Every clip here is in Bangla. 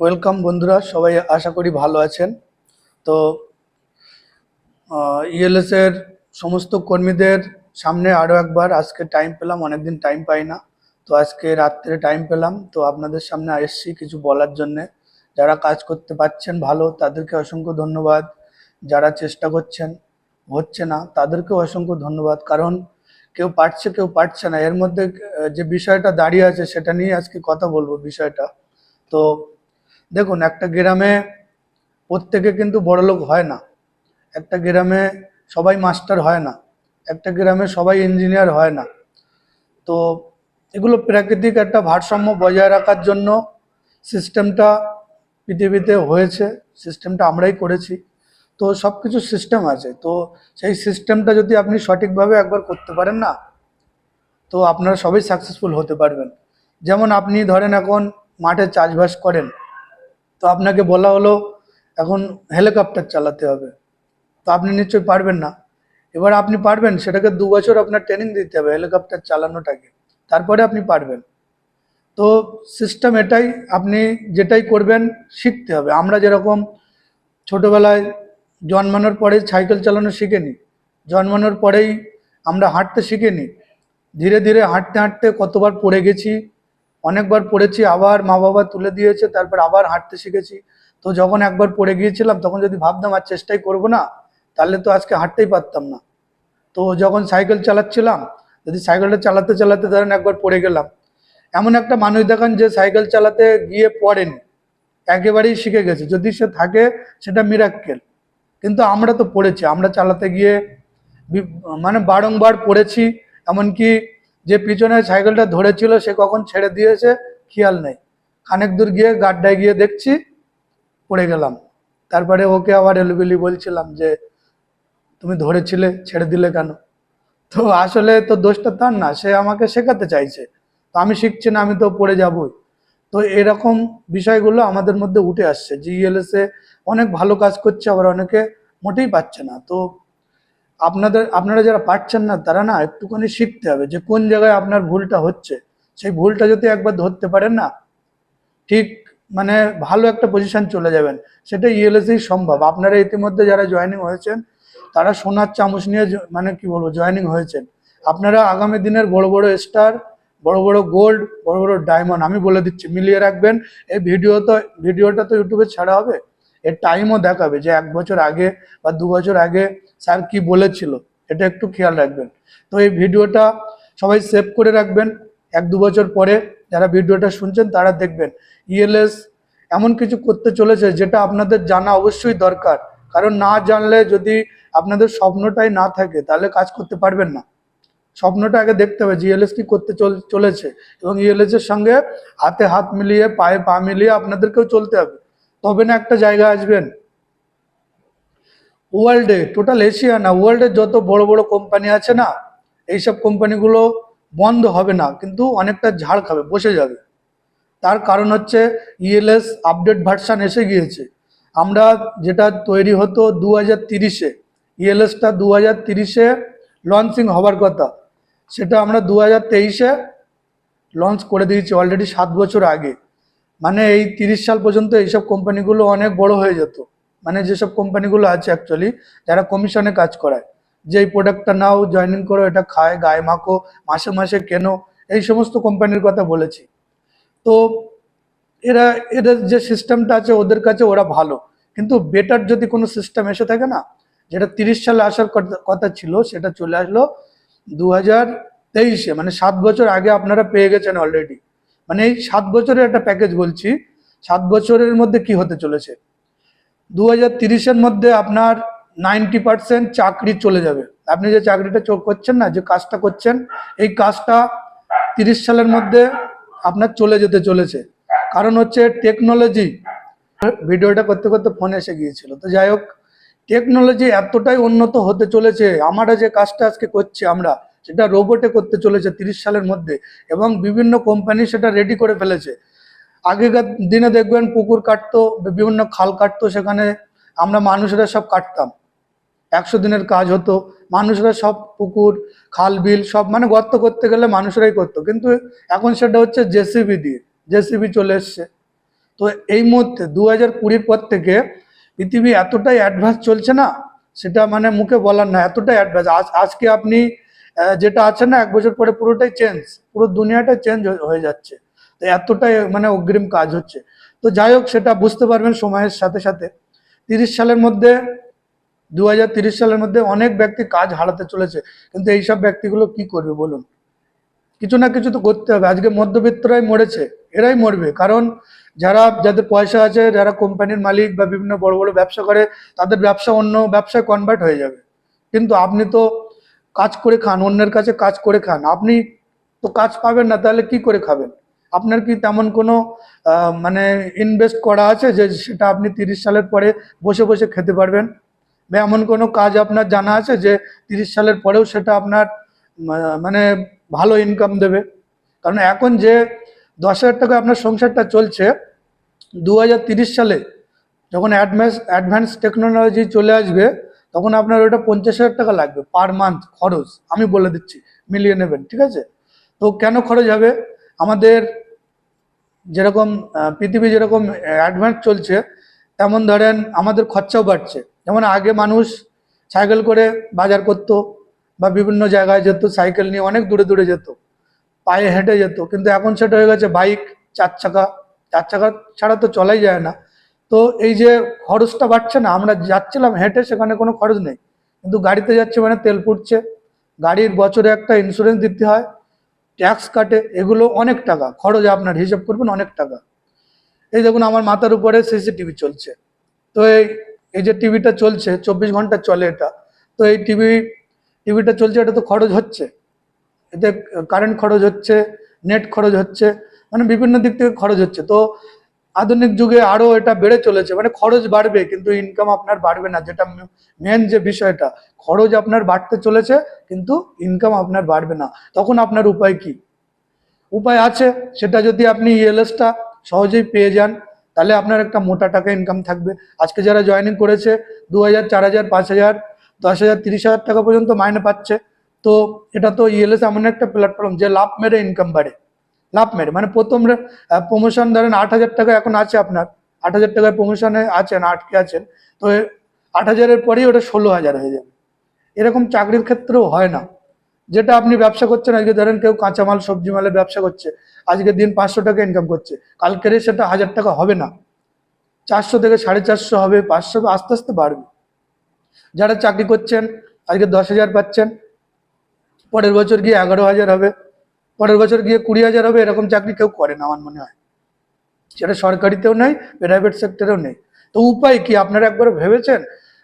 ওয়েলকাম বন্ধুরা, সবাই আশা করি ভালো আছেন। তো ইএলএস এর সমস্ত কর্মীদের সামনে আরও একবার আজকে টাইম পেলাম, অনেকদিন টাইম পাই না। তো আজকে রাত্রে টাইম পেলাম, তো আপনাদের সামনে এসেছি কিছু বলার জন্যে। যারা কাজ করতে পারছেন ভালো, তাদেরকে অসংখ্য ধন্যবাদ। যারা চেষ্টা করছেন, হচ্ছে না, তাদেরকেও অসংখ্য ধন্যবাদ। কারণ কেউ পারছে কেউ পারছে না। এর মধ্যে যে বিষয়টা দাঁড়িয়ে আছে, সেটা নিয়ে আজকে কথা বলব বিষয়টা। তো দেখুন, একটা গ্রামে প্রত্যেকে কিন্তু বড়লোক হয় না। একটা গ্রামে সবাই মাস্টার হয় না। একটা গ্রামে সবাই ইঞ্জিনিয়ার হয় না। তো এগুলো প্রাকৃতিক একটা ভারসাম্য বজায় রাখার জন্য সিস্টেমটা পৃথিবীতে হয়েছে, সিস্টেমটা আমরাই করেছি। তো সব কিছু সিস্টেম আছে। তো সেই সিস্টেমটা যদি আপনি সঠিকভাবে একবার করতে পারেন না, তো আপনারা সবাই সাকসেসফুল হতে পারবেন। যেমন আপনি ধরেন এখন মাঠে চাষবাস করেন তো আপনাকে বলা হলো, এখন হেলিকপ্টার চালাতে হবে। তো আপনি নিশ্চয়ই পারবেন না। এবার আপনি পারবেন, সেটাকে দু বছর আপনার ট্রেনিং দিতে হবে হেলিকপ্টার চালানোটাকে। তারপরে আপনি পারবেন। তো সিস্টেম এটাই, আপনি যেটাই করবেন, শিখতে হবে। আমরা যেরকম ছোটোবেলায় জন্মানোর পরেই সাইকেল চালানো শিখেনি, জন্মানোর পরেই আমরা হাঁটতে শিখিনি, ধীরে ধীরে হাঁটতে হাঁটতে কতবার পড়ে গেছি অনেকবার পড়েছি, আবার মা বাবা তুলে দিয়েছে, তারপর আবার হাঁটতে শিখেছি। তো যখন একবার পড়ে গিয়েছিলাম, তখন যদি ভাবতাম আর চেষ্টাই করব না, তাহলে তো আজকে হাঁটতেই পারতাম না। তো যখন সাইকেল চালাচ্ছিলাম, যদি সাইকেলটা চালাতে চালাতে ধরেন একবার পড়ে গেলাম, এমন একটা মানুষ দেখান যে সাইকেল চালাতে গিয়ে পড়েনি, একেবারেই শিখে গেছে। যদি সে থাকে, সেটা মিরাক্কেল কিন্তু আমরা তো পড়েছি, আমরা চালাতে গিয়ে মানে বারংবার পড়েছি, এমনকি যে পিছনে সাইকেলটা ধরেছিল সে কখন ছেড়ে দিয়েছে, খেয়াল নেই। খানিক দূর গিয়ে গাড্ডায় গিয়ে দেখছি, পড়ে গেলাম। তারপরে ওকে আবার এলুবেলি বলছিলাম যে, তুমি ধরেছিলে, ছেড়ে দিলে কেন? তো আসলে তো দোষটা তার না, সে আমাকে শেখাতে চাইছে। তো আমি শিখছি না, আমি তো পড়ে যাবই। তো এরকম বিষয়গুলো আমাদের মধ্যে উঠে আসছে। এ অনেক ভালো কাজ করছে, আবার অনেকে মোটেই পাচ্ছে না। তো আপনাদের, আপনারা যারা পারছেন না, তারা না একটুখানি শিখতে হবে যে কোন জায়গায় আপনার ভুলটা হচ্ছে। সেই ভুলটা যদি একবার ধরতে পারেন না, ঠিক মানে ভালো একটা পজিশন চলে যাবেন। সেটা ইএলএসই সম্ভব। আপনারা ইতিমধ্যে যারা জয়েনিং হয়েছেন, তারা সোনার চামচ নিয়ে মানে কি বলব জয়েনিং হয়েছেন। আপনারা আগামী দিনের বড় বড় স্টার বড় বড় গোল্ড বড় বড় ডায়মন্ড আমি বলে দিচ্ছি, মিলিয়ে রাখবেন। এই ভিডিও তো ভিডিওটা তো ইউটিউবে ছাড়া হবে? এর টাইমও দেখাবে যে এক বছর আগে বা দু বছর আগে স্যার কি বলেছিল, এটা একটু খেয়াল রাখবেন। তো এই ভিডিওটা সবাই সেভ করে রাখবেন। এক দু বছর পরে যারা ভিডিওটা শুনছেন তারা দেখবেন। ইএলএস এমন কিছু করতে চলেছে যেটা আপনাদের জানা অবশ্যই দরকার। কারণ না জানলে যদি আপনাদের স্বপ্নটাই না থাকে, তাহলে কাজ করতে পারবেন না। স্বপ্নটা আগে দেখতে হবে যে ইএলএস কি করতে চল- চলেছে। এবং ইএলএস এর সঙ্গে হাতে হাত মিলিয়ে, পায়ে পা মিলিয়ে আপনাদেরকেও চলতে হবে। তবে না একটা জায়গা আসবেন? ওয়ার্ল্ডে টোটাল এশিয়া না, ওয়ার্ল্ডের যত বড় বড় কোম্পানি আছে না, এইসব কোম্পানিগুলো বন্ধ হবে না, কিন্তু অনেকটা ঝাড় খাবে, বসে যাবে। তার কারণ হচ্ছে ইএলএস আপডেট ভার্সান এসে গিয়েছে। আমরা যেটা তৈরি হতো দু হাজার তিরিশে ইএলএসটা দু হাজার তিরিশে লঞ্চিং হবার কথা। সেটা আমরা দু হাজার তেইশে লঞ্চ করে দিয়েছি অলরেডি সাত বছর আগে। মানে এই তিরিশ সাল পর্যন্ত এইসব কোম্পানিগুলো অনেক বড় হয়ে যেত। মানে যেসব কোম্পানিগুলো আছে অ্যাকচুয়ালি যারা কমিশনে কাজ করায়। যে এই প্রোডাক্টটা নাও জয়েনিং করো, এটা খায়, গায়ে মাখো, মাসে মাসে কেনো, এই সমস্ত কোম্পানির কথা বলেছি। তো এরা, এদের যে সিস্টেমটা আছে, ওদের কাছে ওরা ভালো। কিন্তু বেটার যদি কোনো সিস্টেম এসে থাকে না, যেটা তিরিশ সালে আসার কথা- ছিল, সেটা চলে আসলো দু হাজার তেইশে মানে সাত বছর আগে আপনারা পেয়ে গেছেন অলরেডি মানে এই সাত বছরের একটা প্যাকেজ বলছি, সাত বছরের মধ্যে কি হতে চলেছে? দু হাজার তিরিশের মধ্যে আপনার নাইনটি পার্সেন্ট চাকরি চলে যাবে। আপনি যে চাকরিটা চো- করছেন না, যে কাজটা করছেন, এই কাজটা তিরিশ সালের মধ্যে আপনার চলে যেতে চলেছে। কারণ হচ্ছে টেকনোলজি, ভিডিওটা করতে করতে ফোন এসে গিয়েছিল। তো যাই হোক, টেকনোলজি এতটাই উন্নত হতে চলেছে, আমরা যে কাজটা আজকে করছি আমরা সেটা রোবটে করতে চলেছে তিরিশ সালের মধ্যে এবং বিভিন্ন কোম্পানি সেটা রেডি করে ফেলেছে। আগেকার দিনে দেখবেন পুকুর কাটতো, বিভিন্ন খাল কাটতো, সেখানে আমরা মানুষেরা সব কাটতাম। একশো দিনের কাজ হতো, মানুষরা সব পুকুর, খাল, বিল সব মানে গর্ত করতে গেলে মানুষরাই করতো। কিন্তু এখন সেটা হচ্ছে জেসিবি দিয়ে, জেসিবি চলে এসছে। তো এই মুহূর্তে দু হাজার কুড়ির পর থেকে পৃথিবী এতটাই অ্যাডভান্স চলছে না, সেটা মানে মুখে বলার না, এতটাই অ্যাডভান্স আজ, আজকে আপনি যেটা আছে না, এক বছর পরে পুরোটাই চেঞ্জ পুরো দুনিয়াটা চেঞ্জ হয়ে যাচ্ছে। তো এতটাই মানে অগ্রিম কাজ হচ্ছে। তো যাই হোক, সেটা বুঝতে পারবেন সময়ের সাথে সাথে। তিরিশ সালের মধ্যে দু সালের মধ্যে অনেক ব্যক্তি কাজ হারাতে চলেছে। কিন্তু এইসব ব্যক্তিগুলো কি করবে বলুন? কিছু না কিছু তো করতে হবে। আজকে মধ্যবিত্তরাই মরেছে, এরাই মরবে। কারণ যারা, যাদের পয়সা আছে, যারা কোম্পানির মালিক বা বিভিন্ন বড় বড় ব্যবসা করে, তাদের ব্যবসা অন্য ব্যবসায় কনভার্ট হয়ে যাবে। কিন্তু আপনি তো কাজ করে খান, অন্যের কাছে কাজ করে খান। আপনি তো কাজ পাবেন না, তাহলে কি করে খাবেন? আপনার কি তেমন কোনো মানে ইনভেস্ট করা আছে যে সেটা আপনি তিরিশ সালের পরে বসে বসে খেতে পারবেন? বা এমন কোনো কাজ আপনার জানা আছে যে তিরিশ সালের পরেও সেটা আপনার মানে ভালো ইনকাম দেবে? কারণ এখন যে দশ হাজার টাকা আপনার সংসারটা চলছে, দু সালে যখন অ্যাডভান্স অ্যাডভান্স টেকনোলজি চলে আসবে তখন আপনার ওটা পঞ্চাশ হাজার টাকা লাগবে পার মান্থ খরচ। আমি বলে দিচ্ছি, মিলিয়ে নেবেন, ঠিক আছে? তো কেন খরচ হবে? আমাদের যেরকম পৃথিবী যেরকম অ্যাডভান্স চলছে, তেমন ধরেন আমাদের খরচাও বাড়ছে। যেমন আগে মানুষ সাইকেল করে বাজার করতো বা বিভিন্ন জায়গায় যেত সাইকেল নিয়ে অনেক দূরে দূরে যেত, পায়ে হেঁটে যেত। কিন্তু এখন সেটা হয়ে গেছে বাইক চার চাকা। চার চাকা ছাড়া তো চলাই যায় না। তো এই যে খরচটা বাড়ছে না, আমরা যাচ্ছিলাম হেঁটে, সেখানে কোনো খরচ নেই। কিন্তু গাড়িতে যাচ্ছে মানে তেল পুড়ছে। গাড়ির বছরে একটা ইন্স্যুরেন্স দিতে হয় ট্যাক্স কাটে, এগুলো অনেক টাকা। খরচ আপনার হিসাব করবেন, অনেক টাকা। এই দেখুন, আমার মাথার উপরে সিসিটিভি চলছে। তো এই এই যে টিভিটা চলছে, চব্বিশ ঘণ্টা চলে এটা। তো এই টিভি টিভিটা চলছে এটা তো খরচ হচ্ছে। এতে কারেন্ট খরচ হচ্ছে নেট খরচ হচ্ছে মানে বিভিন্ন দিক থেকে খরচ হচ্ছে। তো আধুনিক যুগে আরও এটা বেড়ে চলেছে। মানে খরচ বাড়বে, কিন্তু ইনকাম আপনার বাড়বে না। যেটা মেন যে বিষয়টা, খরচ আপনার বাড়তে চলেছে, কিন্তু ইনকাম আপনার বাড়বে না। তখন আপনার উপায় কি? উপায় আছে, সেটা যদি আপনি ইএলএসটা সহজেই পেয়ে যান, তাহলে আপনার একটা মোটা টাকা ইনকাম থাকবে। আজকে যারা জয়েনিং করেছে দু হাজার চার হাজার পাঁচ হাজার দশ হাজার তিরিশ হাজার টাকা পর্যন্ত মাইনে পাচ্ছে। তো এটা তো ইএলএস এমন একটা প্ল্যাটফর্ম যে লাভ মেরে ইনকাম বাড়ে। লাভ মেরে। মানে প্রথম প্রমোশন ধরেন আট হাজার টাকা এখন আছে আপনার। আট হাজার টাকায় প্রমোশনে আছেন আটকে আছেন। তো আট হাজারের পরেই ওটা ষোলো হাজার হয়ে যাবে। এরকম চাকরির ক্ষেত্রেও হয় না। যেটা আপনি ব্যবসা করছেন, আজকে ধরেন কেউ কাঁচামাল, সবজি মালের ব্যবসা করছে, আজকে দিন পাঁচশো টাকা ইনকাম করছে। কালকের সেটা হাজার টাকা হবে না। চারশো থেকে সাড়ে চারশো হবে, পাঁচশো আস্তে আস্তে বাড়বে। যারা চাকরি করছেন, আজকে দশ হাজার পাচ্ছেন, পরের বছর গিয়ে এগারো হাজার হবে। পরের বছর গিয়ে কুড়ি হাজার হবে, এরকম চাকরি কেউ করে না আমার মনে হয়। সেটা সরকারিতেও নেই প্রাইভেট সেক্টরেও নেই। তো উপায় কি? আপনারা একবার ভেবেছেন?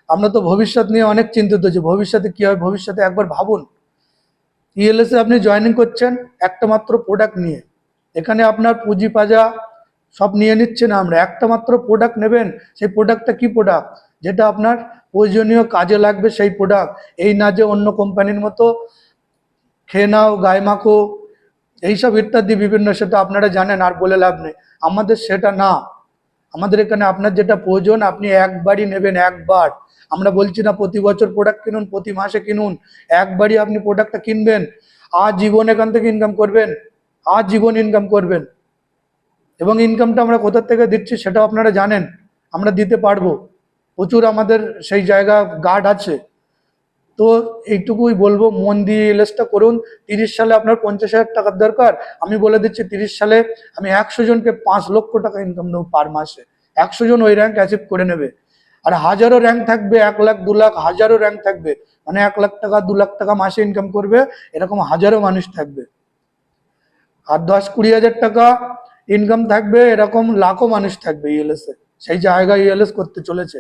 আমরা তো ভবিষ্যৎ নিয়ে অনেক চিন্তিত যে ভবিষ্যতে কি হবে, ভবিষ্যতে একবার ভাবুন। ইএলএস এ আপনি জয়েনিং করছেন একটা মাত্র প্রোডাক্ট নিয়ে। এখানে আপনার পুঁজি পাজা সব নিয়ে নিচ্ছে না আমরা। একটা মাত্র প্রোডাক্ট নেবেন, সেই প্রোডাক্টটা কি প্রোডাক্ট যেটা আপনার প্রয়োজনীয় কাজে লাগবে সেই প্রোডাক্ট এই না যে অন্য কোম্পানির মতো খেয়ে নাও, গায়ে মাখো এইসব ইত্যাদি বিভিন্ন সেটা আপনারা জানেন, আর বলে লাভ নেই। আমাদের সেটা না। আমাদের এখানে আপনার যেটা প্রয়োজন, আপনি একবারই নেবেন, একবার। আমরা বলছি না প্রতি বছর প্রোডাক্ট কিনুন, প্রতি মাসে কিনুন। একবারই আপনি প্রোডাক্টটা কিনবেন। আজ জীবন এখান থেকে ইনকাম করবেন। আজ জীবন ইনকাম করবেন। এবং ইনকামটা আমরা কোথার থেকে দিচ্ছি সেটাও আপনারা জানেন। আমরা দিতে পারব। প্রচুর আমাদের সেই জায়গা গার্ড আছে। তো এইটুকুই বলব, মন দিয়ে এলএসটা করুন। তিরিশ সালে আপনার পঞ্চাশ হাজার টাকার দরকার। আমি বলে দিচ্ছি, তিরিশ সালে আমি একশো জনকে পাঁচ লক্ষ টাকা ইনকাম দেবো পার মাসে। একশো জন ওই র্যাঙ্ক অ্যাচিভ করে নেবে। আর হাজারো র্যাঙ্ক থাকবে, এক লাখ, দু লাখ, হাজারো র্যাঙ্ক থাকবে। মানে এক লাখ টাকা, দু লাখ টাকা মাসে ইনকাম করবে, এরকম হাজারো মানুষ থাকবে। আর দশ কুড়ি হাজার টাকা ইনকাম থাকবে, এরকম লাখো মানুষ থাকবে ইএলএস সেই জায়গায় ইএলএস করতে চলেছে।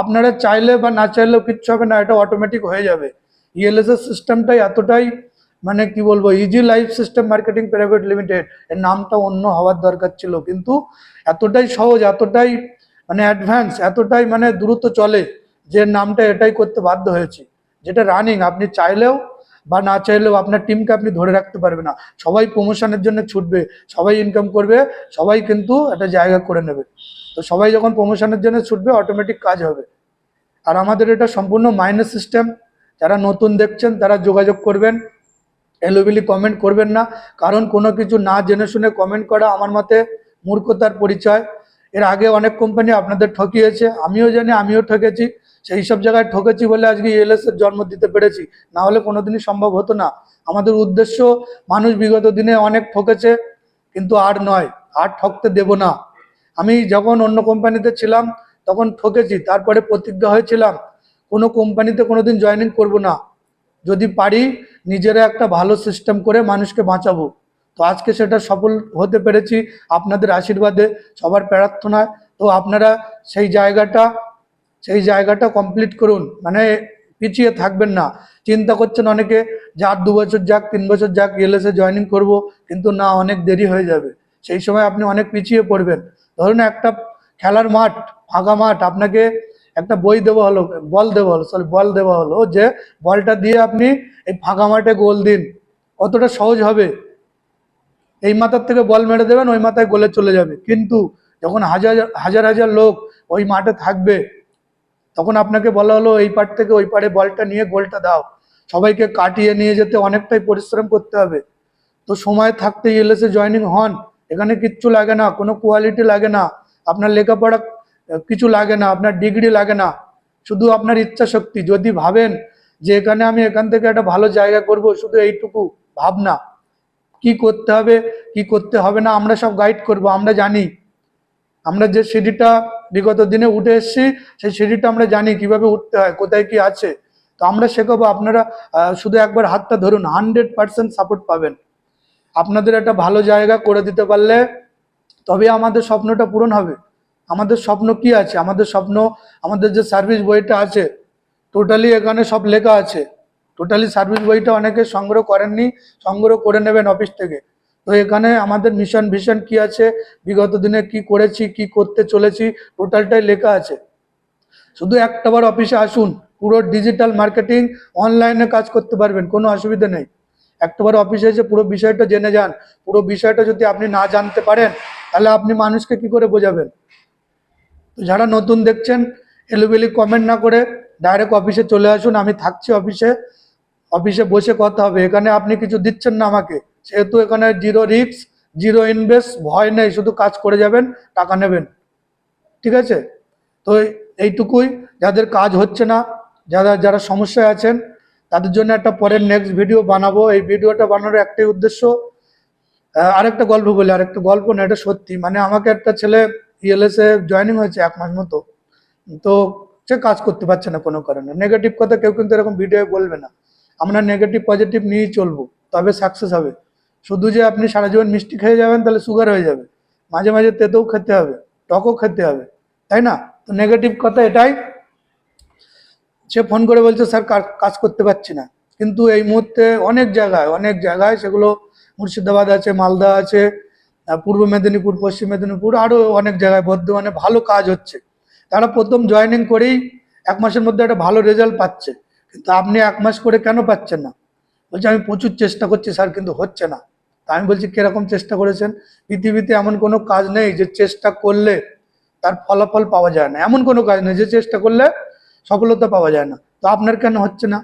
আপনারা চাইলে বা না চাইলেও কিচ্ছু হবে না, এটা অটোমেটিক হয়ে যাবে। ইএলএস এর সিস্টেমটাই এতটাই মানে কি বলব easy life system marketing private limited এর নামটা অন্য হওয়ার দরকার ছিল। কিন্তু এতটাই সহজ, এতটাই মানে অ্যাডভান্স এতটাই মানে দ্রুত চলে যে নামটা এটাই করতে বাধ্য হয়েছি। যেটা রানিং আপনি চাইলেও বা না চাইলেও আপনার টিমকে আপনি ধরে রাখতে পারবে না। সবাই প্রমোশনের জন্য ছুটবে, সবাই ইনকাম করবে, সবাই কিন্তু একটা জায়গা করে নেবে। তো সবাই যখন প্রমোশনের জন্য ছুটবে অটোমেটিক কাজ হবে। আর আমাদের এটা সম্পূর্ণ মাইনাস সিস্টেম যারা নতুন দেখছেন, তারা যোগাযোগ করবেন, এলোবিলি কমেন্ট করবেন না। কারণ কোনো কিছু না জেনে শুনে কমেন্ট করা আমার মতে মূর্খতার পরিচয়। এর আগে অনেক কোম্পানি আপনাদের ঠকিয়েছে, আমিও জানি, আমিও ঠকেছি। সেই সব জায়গায় ঠকেছি বলে আজকে ইএলএস এর জন্ম দিতে পেরেছি। না হলে কোনোদিনই সম্ভব হতো না। আমাদের উদ্দেশ্য, মানুষ বিগত দিনে অনেক ঠকেছে, কিন্তু আর নয়, আর ঠকতে দেব না। আমি যখন অন্য কোম্পানিতে ছিলাম, তখন ঠকেছি, তারপরে প্রতিজ্ঞা হয়েছিলাম, কোনো কোম্পানিতে কোনোদিন জয়েনিং করব না। যদি পারি, নিজেরা একটা ভালো সিস্টেম করে মানুষকে বাঁচাবো। তো আজকে সেটা সফল হতে পেরেছি। আপনাদের আশীর্বাদে, সবার প্রার্থনায়। তো আপনারা সেই জায়গাটা সেই জায়গাটা কমপ্লিট করুন। মানে পিছিয়ে থাকবেন না। চিন্তা করছেন অনেকে, যে আর দু বছর যাক, তিন বছর যাক এলএসে জয়েনিং করব, কিন্তু না, অনেক দেরি হয়ে যাবে। সেই সময় আপনি অনেক পিছিয়ে পড়বেন। ধরুন একটা খেলার মাঠ, ফাঁকা মাঠ, আপনাকে একটা বই দেওয়া হলো, বল দেওয়া হলো সরি বল দেওয়া হলো যে, বলটা দিয়ে আপনি এই ফাঁকা মাঠে গোল দিন। কতটা সহজ হবে। এই মাথার থেকে বল মেরে দেবেন, ওই মাথায় গোলে চলে যাবে। কিন্তু যখন হাজার হাজার হাজার লোক ওই মাঠে থাকবে তখন আপনাকে বলা হলো, এই পার থেকে ওই পারে বলটা নিয়ে গোলটা দাও। সবাইকে কাটিয়ে নিয়ে যেতে অনেকটাই পরিশ্রম করতে হবে। তো সময় থাকতে ইএলএসে জয়েনিং হন। এখানে কিচ্ছু লাগে না, কোনো কোয়ালিটি লাগে না। আপনার লেখাপড়া কিছু লাগে না, আপনার ডিগ্রি লাগে না। শুধু আপনার ইচ্ছা শক্তি যদি ভাবেন যে এখানে আমি এখান থেকে একটা ভালো জায়গা করব, শুধু এইটুকু ভাবনা। কি করতে হবে, কি করতে হবে না, আমরা সব গাইড করব, আমরা জানি। আমরা যে সিঁড়িটা বিগত দিনে উঠে এসেছি, সেই সিঁড়িটা আমরা জানি কীভাবে উঠতে হয়, কোথায় কি আছে। তো আমরা শেখাবো আপনারা শুধু একবার হাতটা ধরুন হান্ড্রেড পার্সেন্ট সাপোর্ট পাবেন। আপনাদের একটা ভালো জায়গা করে দিতে পারলে তবে আমাদের স্বপ্নটা পূরণ হবে। আমাদের স্বপ্ন কি আছে? আমাদের স্বপ্ন, আমাদের যে সার্ভিস বইটা আছে টোটালি এখানে সব লেখা আছে। টোটালি সার্ভিস বইটা অনেকে সংগ্রহ করেননি, সংগ্রহ করে নেবেন অফিস থেকে। তো এখানে আমাদের মিশন ভিশন কি আছে? বিগত দিনে কি করেছি, কি করতে চলেছি? টোটালটাই লেখা আছে। শুধু একটাবার অফিসে আসুন, পুরো ডিজিটাল মার্কেটিং অনলাইনে কাজ করতে পারবেন, কোনো অসুবিধা নেই। একটাবার অফিসে এসে পুরো বিষয়টা জেনে যান। পুরো বিষয়টা যদি আপনি না জানতে পারেন, তাহলে আপনি মানুষকে কি করে বোঝাবেন? তো যারা নতুন দেখছেন, এলোবেলি কমেন্ট না করে ডাইরেক্ট অফিসে চলে আসুন। আমি থাকছি অফিসে অফিসে বসে কথা হবে। এখানে আপনি কিছু দিচ্ছেন না আমাকে। সেহেতু এখানে জিরো রিস্ক জিরো ইনভেস্ট ভয় নেই, শুধু কাজ করে যাবেন, টাকা নেবেন। ঠিক আছে? তো এইটুকুই। যাদের কাজ হচ্ছে না, যারা যারা সমস্যায় আছেন, তাদের জন্য একটা পরের নেক্সট ভিডিও বানাবো। এই ভিডিওটা বানানোর একটাই উদ্দেশ্য। আরেকটা গল্প বলি, আরেকটা গল্প না, এটা সত্যি। মানে আমাকে একটা ছেলে ইএলএস এ জয়েনিং হয়েছে এক মাস মতো। তো সে কাজ করতে পারছে না কোনো কারণে। নেগেটিভ কথা কেউ কিন্তু এরকম ভিডিও বলবে না। আমরা নেগেটিভ পজিটিভ নিয়েই চলবো। তবে সাকসেস হবে। শুধু যে আপনি সারা জীবন মিষ্টি খেয়ে যাবেন, তাহলে সুগার হয়ে যাবে। মাঝে মাঝে তেতেও খেতে হবে, টকও খেতে হবে, তাই না? তো নেগেটিভ কথা এটাই। সে ফোন করে বলছে, স্যার, কাজ করতে পারছি না। কিন্তু এই মুহূর্তে অনেক জায়গায় অনেক জায়গায় সেগুলো মুর্শিদাবাদ আছে, মালদা আছে পূর্ব মেদিনীপুর, পশ্চিম মেদিনীপুর আরও অনেক জায়গায় বর্ধমানে ভালো কাজ হচ্ছে। তারা প্রথম জয়েনিং করেই এক মাসের মধ্যে একটা ভালো রেজাল্ট পাচ্ছে। কিন্তু আপনি এক মাস করে কেন পাচ্ছেন না? বলছে, আমি প্রচুর চেষ্টা করছি স্যার, কিন্তু হচ্ছে না। তা আমি বলছি, কীরকম চেষ্টা করেছেন? পৃথিবীতে এমন কোনো কাজ নেই যে চেষ্টা করলে তার ফলাফল পাওয়া যায় না। এমন কোনো কাজ নেই যে চেষ্টা করলে সফলতা পাওয়া যায় না। তো আপনার কেন হচ্ছে না?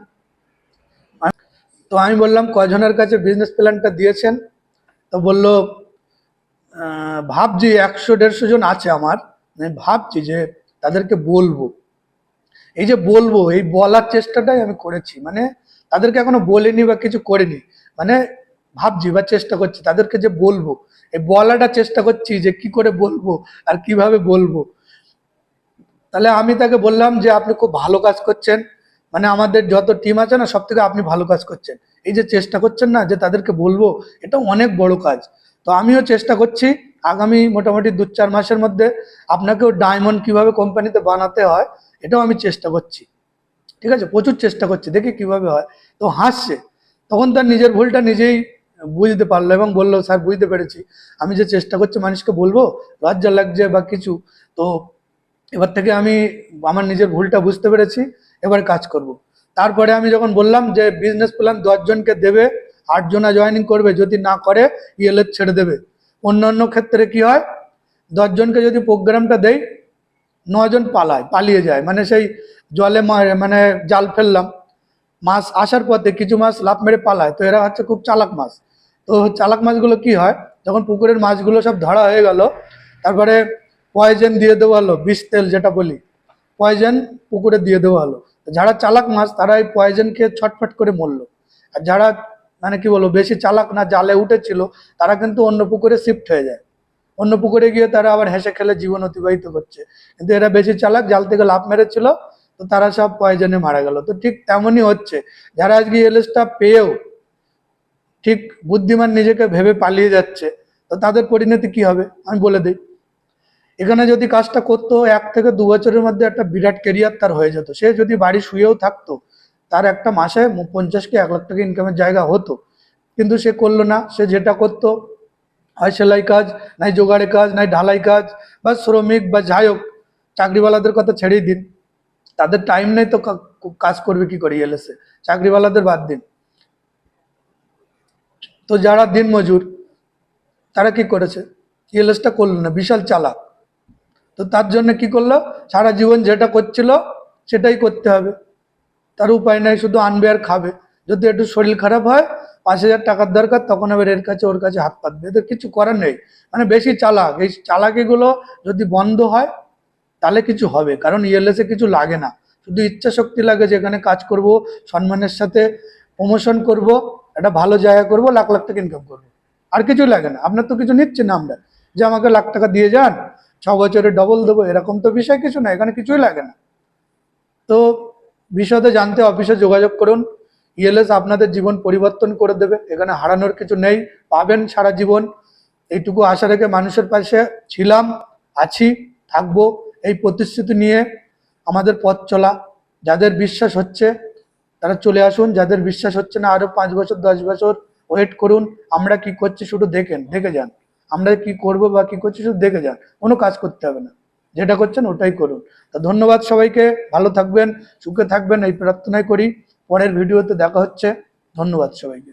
তো আমি বললাম, কয়জনের কাছে বিজনেস প্ল্যানটা দিয়েছেন? তো বলল ভাবছি একশো দেড়শো জন আছে আমার। আমি ভাবছি যে তাদেরকে বলব। এই যে বলব, এই বলার চেষ্টাটাই আমি করেছি। মানে তাদেরকে এখনও বলিনি বা কিছু করিনি। মানে ভাবছি বা চেষ্টা করছি, তাদেরকে যে বলব, এই বলাটা চেষ্টা করছি যে কি করে বলব আর কীভাবে বলব। তাহলে আমি তাকে বললাম যে, আপনি খুব ভালো কাজ করছেন মানে আমাদের যত টিম আছে না, সব থেকে আপনি ভালো কাজ করছেন। এই যে চেষ্টা করছেন না যে তাদেরকে বলব, এটা অনেক বড় কাজ। তো আমিও চেষ্টা করছি, আগামী মোটামুটি দু চার মাসের মধ্যে আপনাকেও ডায়মন্ড কীভাবে কোম্পানিতে বানাতে হয়, এটাও আমি চেষ্টা করছি। ঠিক আছে? প্রচুর চেষ্টা করছি, দেখি কীভাবে হয়। তো হাসছে। তখন তার নিজের ভুলটা নিজেই বুঝতে পারল এবং বলল, স্যার, বুঝতে পেরেছি। আমি যে চেষ্টা করছি মানুষকে বলব, লজ্জা লাগছে বা কিছু, তো এবার থেকে আমি আমার নিজের ভুলটা বুঝতে পেরেছি, এবার কাজ করব। তারপরে আমি যখন বললাম যে, বিজনেস প্ল্যান দশজনকে দেবে, আটজনা জয়েনিং করবে, যদি না করে ইএলএস ছেড়ে দেবে। অন্য অন্য ক্ষেত্রে কি হয়, দশজনকে যদি প্রোগ্রামটা দেই, নজন পালায়, পালিয়ে যায়। মানে সেই জলে মানে জাল ফেললাম। মাছ আসার পথে কিছু মাছ লাফ মেরে পালায়, তো এরা হচ্ছে খুব চালাক মাছ। তো চালাক মাছগুলো কি হয়? যখন পুকুরের মাছগুলো সব ধরা হয়ে গেল, তারপরে পয়জন দিয়ে দেওয়া হলো, বিষ তেল যেটা বলি পয়জন পুকুরে দিয়ে দেওয়া হলো। যারা চালাক মাছ, তারা এই পয়জন খেয়ে ছটফট করে মরলো। আর যারা মানে কি বলব, বেশি চালাক না, জালে উঠেছিল, তারা কিন্তু অন্য পুকুরে শিফট হয়ে যায়। অন্য পুকুরে গিয়ে তারা আবার হেসে খেলে, জীবন অতিবাহিত করছে। কিন্তু এরা বেশি চালাক, জাল থেকে লাভ মেরেছিল, তো তারা সব পয়জনে মারা গেল। তো ঠিক তেমনই হচ্ছে। যারা আজকে এলএসটা পেয়েও ঠিক বুদ্ধিমান নিজেকে ভেবে পালিয়ে যাচ্ছে, তো তাদের পরিণতি কি হবে? আমি বলে দিই। এখানে যদি কাজটা করতো, এক থেকে দু বছরের মধ্যে একটা বিরাট কেরিয়ার তার হয়ে যেত। সে যদি বাড়ি শুয়েও থাকতো, তার একটা মাসে পঞ্চাশ কি এক লাখ টাকা ইনকামের জায়গা হতো। কিন্তু সে করল না, সে যেটা করতো, হয় সেলাই কাজ, নাই জোগাড়ে কাজ, নাই ঢালাই কাজ, বা শ্রমিক, বা যাই হোক, চাকরিওয়ালাদের কথা ছেড়েই দিন। তাদের টাইম নেই তো কাজ করবে কি করে এলএসে চাকরিওয়ালাদের বাদ দিন। তো যারা দিন মজুর, তারা কি করেছে? ইএলএসটা করল না, বিশাল চালাক। তো তার জন্য কি করল? সারা জীবন যেটা করছিল, সেটাই করতে হবে। তার উপায় নাই, শুধু আনবে আর খাবে। যদি একটু শরীর খারাপ হয়, পাঁচ হাজার টাকার দরকার, তখন আবার এর কাছে, ওর কাছে হাত পাতবে। এদের কিছু করার নেই। মানে বেশি চালাক। এই চালাকিগুলো যদি বন্ধ হয়, তাহলে কিছু হবে। কারণ ইএলএসে কিছু লাগে না। শুধু ইচ্ছা শক্তি লাগে যেখানে কাজ করব, সম্মানের সাথে প্রমোশন করব। একটা ভালো জায়গা করব, লাখ লাখ টাকা ইনকাম করব। আর কিছু লাগে না। আপনার তো কিছু নিচ্ছে না আমরা। যে আমাকে লাখ টাকা দিয়ে যান, ছ বছরে ডবল দেবো, এরকম তো বিষয় কিছু না, এখানে কিছুই লাগে না। তো বিশদে জানতে অফিসে যোগাযোগ করুন। ইএলএস আপনাদের জীবন পরিবর্তন করে দেবে। এখানে হারানোর কিছু নেই, পাবেন সারা জীবন। এইটুকু আশা রেখে মানুষের পাশে ছিলাম, আছি, থাকব। এই প্রতিশ্রুতি নিয়ে আমাদের পথ চলা। যাদের বিশ্বাস হচ্ছে তারা চলে আসুন, যাদের বিশ্বাস হচ্ছে না, আরও পাঁচ বছর, দশ বছর ওয়েট করুন, আমরা কি করছি শুধু দেখেন, দেখে যান। আমরা কি করব বা কি করছি শুধু দেখে যান, কোনো কাজ করতে হবে না। যেটা করছেন ওটাই করুন। তা ধন্যবাদ সবাইকে, ভালো থাকবেন, সুখে থাকবেন, এই প্রার্থনাই করি। পরের ভিডিওতে দেখা হচ্ছে। ধন্যবাদ সবাইকে।